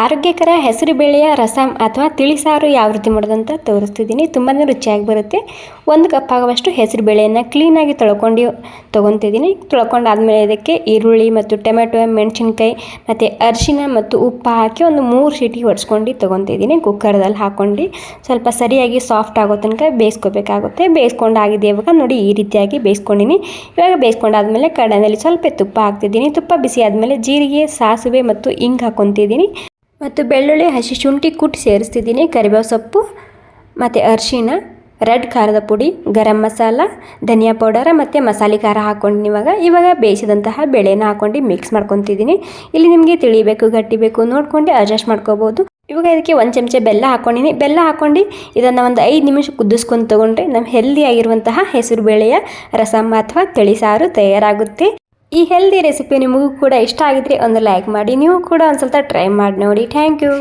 ಆರೋಗ್ಯಕರ ಹೆಸರು ಬೇಳೆಯ ರಸಂ ಅಥವಾ ತಿಳಿಸಾರು ಯಾವ ರೀತಿ ಮಾಡೋದಂತ ತೋರಿಸ್ತಿದ್ದೀನಿ. ತುಂಬಾ ರುಚಿಯಾಗಿ ಬರುತ್ತೆ. ಒಂದು ಕಪ್ ಆಗುವಷ್ಟು ಹೆಸರು ಬೇಳೆಯನ್ನು ಕ್ಲೀನಾಗಿ ತೊಳ್ಕೊಂಡು ತೊಗೊತಿದ್ದೀನಿ. ತೊಳ್ಕೊಂಡಾದ್ಮೇಲೆ ಇದಕ್ಕೆ ಈರುಳ್ಳಿ ಮತ್ತು ಟೊಮೆಟೊ, ಮೆಣಸಿನ್ಕಾಯಿ ಮತ್ತು ಅರಿಶಿನ ಮತ್ತು ಉಪ್ಪು ಹಾಕಿ ಒಂದು ಮೂರು ಸೀಟಿ ಹೊಡ್ಸ್ಕೊಂಡು ತೊಗೊತಿದ್ದೀನಿ. ಕುಕ್ಕರ್ದಲ್ಲಿ ಹಾಕ್ಕೊಂಡು ಸ್ವಲ್ಪ ಸರಿಯಾಗಿ ಸಾಫ್ಟ್ ಆಗೋ ತನಕ ಬೇಯಿಸ್ಕೋಬೇಕಾಗುತ್ತೆ. ಬೇಯಿಸ್ಕೊಂಡಾಗಿದೆ ಇವಾಗ ನೋಡಿ ಈ ರೀತಿಯಾಗಿ ಬೇಯಿಸ್ಕೊಂಡಿನಿ. ಇವಾಗ ಬೇಯಿಸ್ಕೊಂಡಾದ್ಮೇಲೆ ಕಡಾಯಿನಲ್ಲಿ ಸ್ವಲ್ಪ ತುಪ್ಪ ಹಾಕ್ತಿದ್ದೀನಿ. ತುಪ್ಪ ಬಿಸಿ ಆದಮೇಲೆ ಜೀರಿಗೆ, ಸಾಸಿವೆ ಮತ್ತು ಇಂಗ್ ಹಾಕ್ಕೊತಿದ್ದೀನಿ. ಮತ್ತು ಬೆಳ್ಳುಳ್ಳಿ, ಹಸಿ ಶುಂಠಿ ಕುಟ್ಟಿ ಸೇರಿಸ್ತಿದ್ದೀನಿ. ಕರಿಬೇವು ಸೊಪ್ಪು ಮತ್ತು ಅರಿಶಿಣ ರೆಡ್ ಖಾರದ ಪುಡಿ, ಗರಂ ಮಸಾಲ, ಧನಿಯಾ ಪೌಡರ್ ಮತ್ತು ಮಸಾಲೆ ಖಾರ ಹಾಕ್ಕೊಂಡು ಇವಾಗ. ಇವಾಗ ಬೇಯಿಸಿದಂತಹ ಬೇಳೆನ ಹಾಕ್ಕೊಂಡು ಮಿಕ್ಸ್ ಮಾಡ್ಕೊತಿದ್ದೀನಿ. ಇಲ್ಲಿ ನಿಮಗೆ ತಿಳಿಬೇಕು ಗಟ್ಟಿ ಬೇಕು ನೋಡ್ಕೊಂಡು ಅಡ್ಜಸ್ಟ್ ಮಾಡ್ಕೋಬೋದು. ಇವಾಗ ಇದಕ್ಕೆ ಒಂದು ಚಮಚ ಬೆಲ್ಲ ಹಾಕ್ಕೊಂಡಿನಿ. ಬೆಲ್ಲ ಹಾಕ್ಕೊಂಡು ಇದನ್ನು ಒಂದು ಐದು ನಿಮಿಷ ಕುದಿಸ್ಕೊಂಡು ತೊಗೊಂಡ್ರೆ ನಮ್ಮ ಹೆಲ್ದಿ ಆಗಿರುವಂತಹ ಹೆಸರು ಬೇಳೆಯ ರಸಮ್ ಅಥವಾ ತಿಳಿಸಾರು ತಯಾರಾಗುತ್ತೆ. ಈ ಹೆಲ್ದಿ ರೆಸಿಪಿ ನಿಮಗೂ ಕೂಡ ಇಷ್ಟ ಆಗಿದ್ರೆ ಒಂದು ಲೈಕ್ ಮಾಡಿ. ನೀವು ಕೂಡ ಒಂದು ಸ್ವಲ್ಪ ಟ್ರೈ ಮಾಡಿ ನೋಡಿ. Thank you